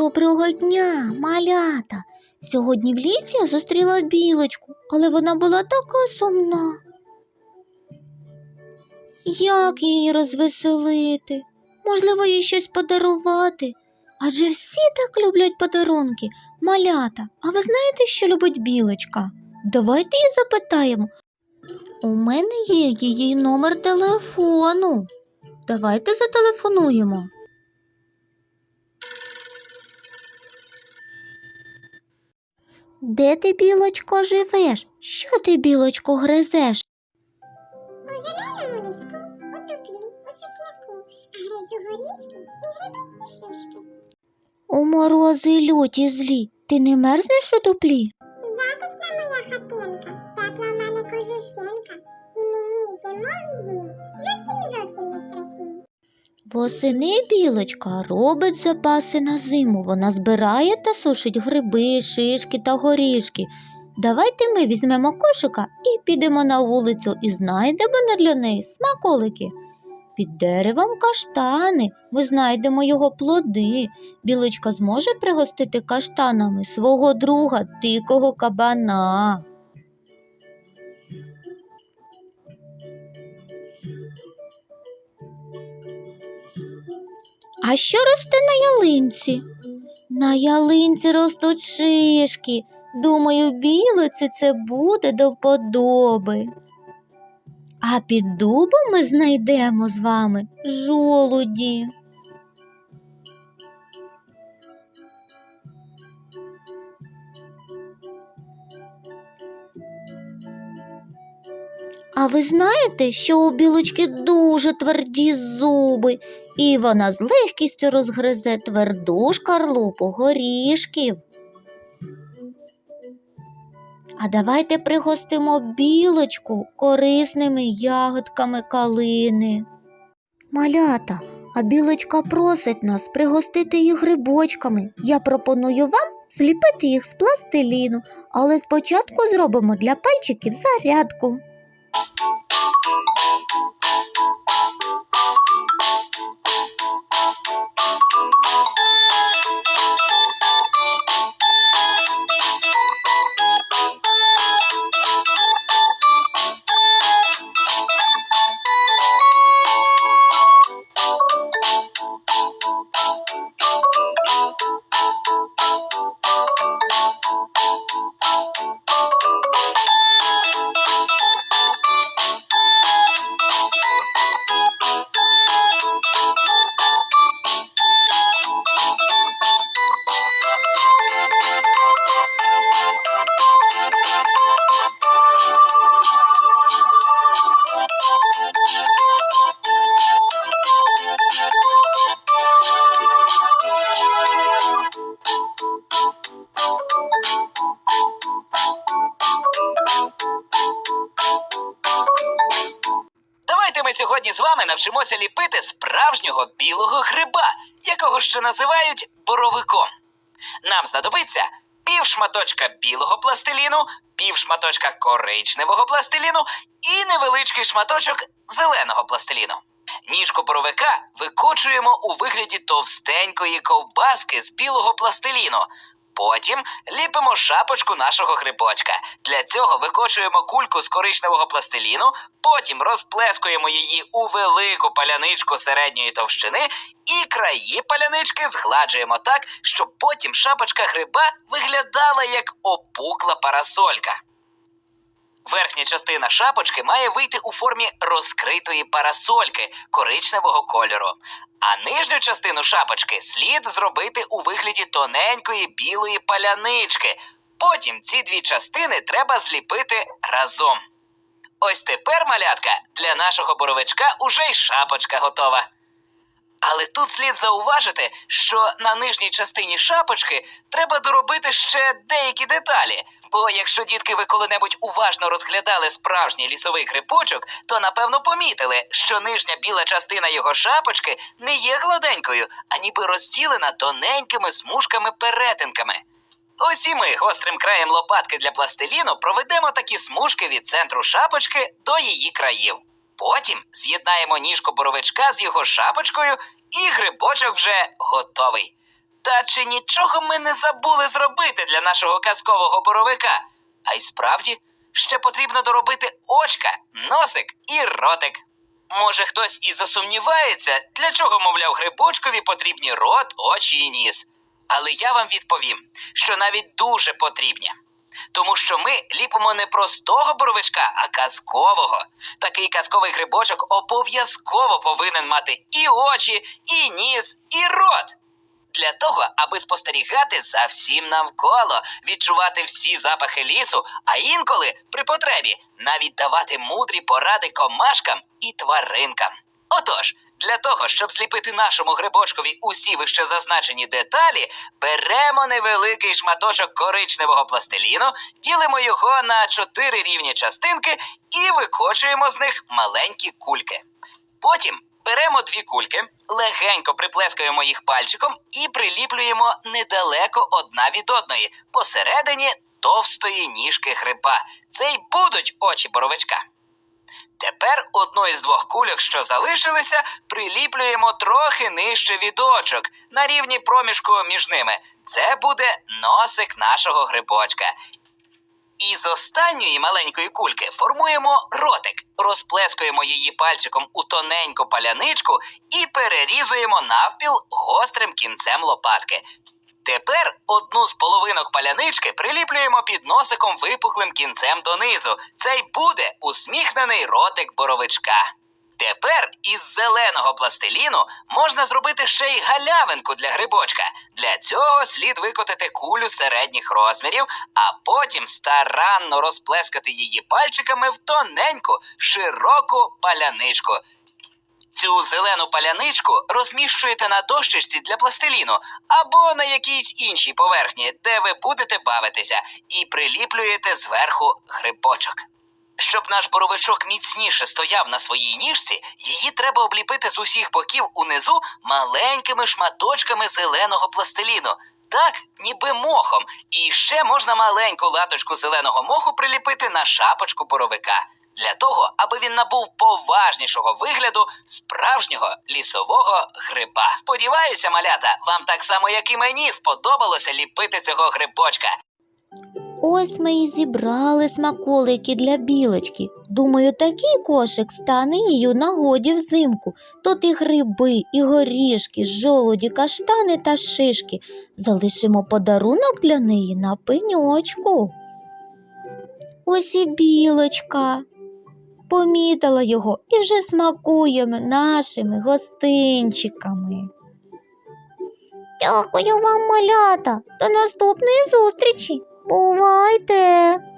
Доброго дня, малята. Сьогодні в лісі я зустріла білочку, але вона була така сумна. Як її розвеселити? Можливо, їй щось подарувати? Адже всі так люблять подарунки. Малята, а ви знаєте, що любить білочка? Давайте її запитаємо. У мене є її номер телефону. Давайте зателефонуємо. Де ти, білочко, живеш? Що ти, білочко, гризеш? У зеленому ліску, у дуплі, у сосняку, гризу горішки і грибні шишки. У морози люті злі. Ти не мерзнеш у дуплі? Затишна моя хатинка, тепла в мене кожушинка, і мені зимові дні зовсім зовсім. Восени білочка робить запаси на зиму. Вона збирає та сушить гриби, шишки та горішки. Давайте ми візьмемо кошика і підемо на вулицю і знайдемо для неї смаколики. Під деревом каштани ми знайдемо його плоди. Білочка зможе пригостити каштанами свого друга дикого кабана. А що росте на ялинці? На ялинці ростуть шишки. Думаю, білиці це буде до вподоби. А під дубом ми знайдемо з вами жолуді. А ви знаєте, що у білочки дуже тверді зуби, і вона з легкістю розгризе тверду шкарлупу горішків. А давайте пригостимо білочку корисними ягодками калини. Малята, а білочка просить нас пригостити їх грибочками. Я пропоную вам зліпити їх з пластиліну, але спочатку зробимо для пальчиків зарядку. Thank you. Сьогодні з вами навчимося ліпити справжнього білого гриба, якого ще називають боровиком. Нам знадобиться пів шматочка білого пластиліну, пів шматочка коричневого пластиліну і невеличкий шматочок зеленого пластиліну. Ніжку боровика викочуємо у вигляді товстенької ковбаски з білого пластиліну. Потім ліпимо шапочку нашого грибочка. Для цього викочуємо кульку з коричневого пластиліну, потім розплескуємо її у велику паляничку середньої товщини і краї палянички згладжуємо так, щоб потім шапочка гриба виглядала як опукла парасолька. Верхня частина шапочки має вийти у формі розкритої парасольки коричневого кольору, а нижню частину шапочки слід зробити у вигляді тоненької білої палянички. Потім ці дві частини треба зліпити разом. Ось тепер, малятка, для нашого боровичка уже й шапочка готова. Але тут слід зауважити, що на нижній частині шапочки треба доробити ще деякі деталі. Бо якщо дітки ви коли-небудь уважно розглядали справжній лісовий грибочок, то напевно помітили, що нижня біла частина його шапочки не є гладенькою, а ніби розділена тоненькими смужками-перетинками. Ось і ми гострим краєм лопатки для пластиліну проведемо такі смужки від центру шапочки до її країв. Потім з'єднаємо ніжку боровичка з його шапочкою, і грибочок вже готовий. Та чи нічого ми не забули зробити для нашого казкового боровика? А й справді ще потрібно доробити очка, носик і ротик. Може, хтось і засумнівається, для чого, мовляв, грибочкові потрібні рот, очі і ніс. Але я вам відповім, що навіть дуже потрібні. Тому що ми ліпимо не простого боровичка, а казкового. Такий казковий грибочок обов'язково повинен мати і очі, і ніс, і рот. Для того, аби спостерігати за всім навколо, відчувати всі запахи лісу, а інколи, при потребі, навіть давати мудрі поради комашкам і тваринкам. Отож, для того, щоб зліпити нашому грибочкові усі вище зазначені деталі, беремо невеликий шматочок коричневого пластиліну, ділимо його на чотири рівні частинки і викочуємо з них маленькі кульки. Потім беремо дві кульки, легенько приплескаємо їх пальчиком і приліплюємо недалеко одна від одної, посередині товстої ніжки гриба. Це й будуть очі боровичка. Тепер одну із двох кульок, що залишилися, приліплюємо трохи нижче від очок, на рівні проміжку між ними. Це буде носик нашого грибочка. І з останньої маленької кульки формуємо ротик, розплескуємо її пальчиком у тоненьку паляничку і перерізуємо навпіл гострим кінцем лопатки. Тепер одну з половинок палянички приліплюємо під носиком випуклим кінцем донизу. Це буде усміхнений ротик боровичка. Тепер із зеленого пластиліну можна зробити ще й галявинку для грибочка. Для цього слід викотити кулю середніх розмірів, а потім старанно розплескати її пальчиками в тоненьку, широку паляничку. Цю зелену паляничку розміщуєте на дощечці для пластиліну або на якійсь іншій поверхні, де ви будете бавитися, і приліплюєте зверху грибочок. Щоб наш боровичок міцніше стояв на своїй ніжці, її треба обліпити з усіх боків унизу маленькими шматочками зеленого пластиліну. Так, ніби мохом, і ще можна маленьку латочку зеленого моху приліпити на шапочку боровика для того, аби він набув поважнішого вигляду справжнього лісового гриба. Сподіваюся, малята, вам так само, як і мені, сподобалося ліпити цього грибочка. Ось ми і зібрали смаколики для білочки. Думаю, такий кошик стане у нагоді взимку. Тут і гриби, і горішки, жолуді, каштани та шишки. Залишимо подарунок для неї на пеньочку. Ось і білочка. Помітила його і вже смакуємо нашими гостинчиками. Дякую вам, малята. До наступної зустрічі. おう湧て。